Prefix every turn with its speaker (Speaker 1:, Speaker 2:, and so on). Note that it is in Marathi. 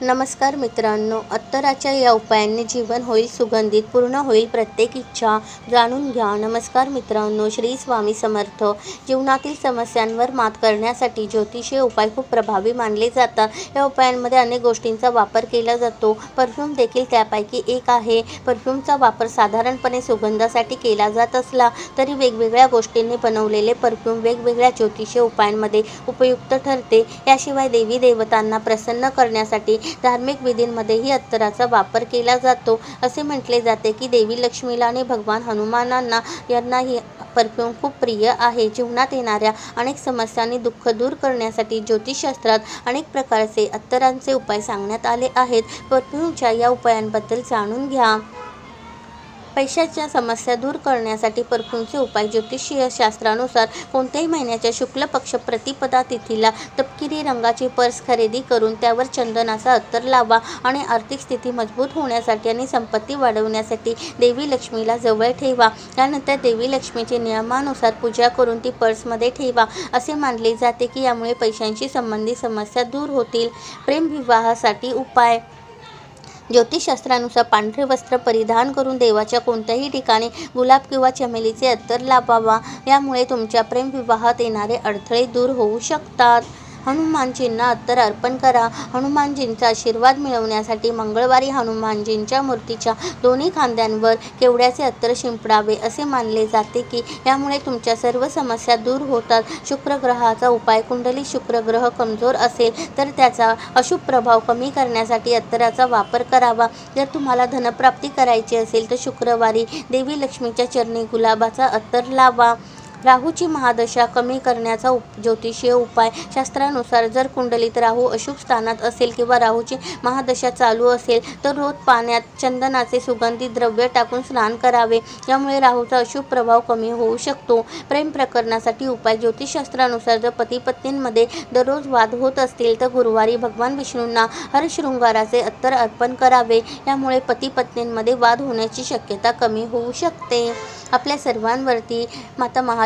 Speaker 1: नमस्कार मित्रांनो अत्तराच्या या उपायांनी जीवन होईल सुगंधित पूर्ण होईल प्रत्येक इच्छा जाणून घ्या. नमस्कार मित्रांनो श्री स्वामी समर्थ. जीवनातील समस्यांवर मात करण्यासाठी ज्योतिषीय उपाय खूप प्रभावी मानले जातात. या उपायांमध्ये अनेक गोष्टींचा वापर केला जातो. परफ्यूम देखील त्यापैकी एक आहे. परफ्यूमचा वापर साधारणपणे सुगंधासाठी केला जात असला तरी वेगवेगळ्या गोष्टींनी बनवलेले परफ्यूम वेगवेगळ्या ज्योतिषीय उपायांमध्ये उपयुक्त ठरते. याशिवाय देवी देवतांना प्रसन्न करण्यासाठी धार्मिक विधींमध्येही अत्तराचा वापर केला जातो. असे म्हटले जाते की देवी लक्ष्मीला आणि भगवान हनुमानांना यांनाही परफ्यूम खूप प्रिय आहे. जीवनात येणाऱ्या अनेक समस्यांनी दुःख दूर करण्यासाठी ज्योतिषशास्त्रात अनेक प्रकारचे अत्तरांचे उपाय सांगण्यात आले आहेत. परफ्यूमच्या या उपायांबद्दल जाणून घ्या. पैशाच्या समस्या दूर करण्यासाठी परफ्यूमचे उपाय ज्योतिषीय शास्त्रानुसार कोणत्याही महिन्याच्या शुक्ल पक्ष प्रतिपदा तिथीला तपकिरी रंगाची पर्स खरेदी करून त्यावर चंदनाचा अत्तर लावा आणि आर्थिक स्थिती मजबूत होण्यासाठी आणि संपत्ती वाढवण्यासाठी देवी लक्ष्मीला जवळ ठेवा. त्यानंतर देवी लक्ष्मीची नियमानुसार पूजा करून ती पर्समध्ये ठेवा. असे मानले जाते की यामुळे पैशांशी संबंधित समस्या दूर होतील. प्रेमविवाहासाठी उपाय ज्योतिषशास्त्रानुसार पांढरे वस्त्र परिधान करून देवाच्या कोणत्याही ठिकाणी गुलाब किंवा चमेलीचे अत्तर लावावा यामुळे तुमच्या प्रेमविवाहात येणारे अडथळे दूर होऊ शकतात. हनुमानजींना अत्तर अर्पण करा. हनुमानजींचा आशीर्वाद मिळवण्यासाठी मंगळवारी हनुमानजींच्या मूर्तीच्या दोन्ही खांद्यांवर केवड्याचे अत्तर शिंपडावे असे मानले जाते की यामुळे तुमच्या सर्व समस्या दूर होतात. शुक्रग्रहाचा उपाय कुंडली शुक्रग्रह कमजोर असेल तर त्याचा अशुभ प्रभाव कमी करण्यासाठी अत्तराचा वापर करावा. जर तुम्हाला धनप्राप्ती करायची असेल तर शुक्रवारी देवी लक्ष्मीच्या चरणी गुलाबाचा अत्तर लावा. राहूची महादशा कमी करण्याचा उप ज्योतिषीय उपाय शास्त्रानुसार जर कुंडलीत राहू अशुभ स्थानात असेल किंवा राहूची महादशा चालू असेल तर रोज पाण्यात चंदनाचे सुगंधी द्रव्य टाकून स्नान करावे. यामुळे राहूचा अशुभ प्रभाव कमी होऊ शकतो. प्रेम प्रकरणासाठी उपाय ज्योतिषशास्त्रानुसार जर पती पत्नींमध्ये दररोज वाद होत असतील तर गुरुवारी भगवान विष्णूंना हरशृंगाराचे अत्तर अर्पण करावे. यामुळे पती पत्नींमध्ये वाद होण्याची शक्यता कमी होऊ शकते. आपल्या सर्वांवरती माता महा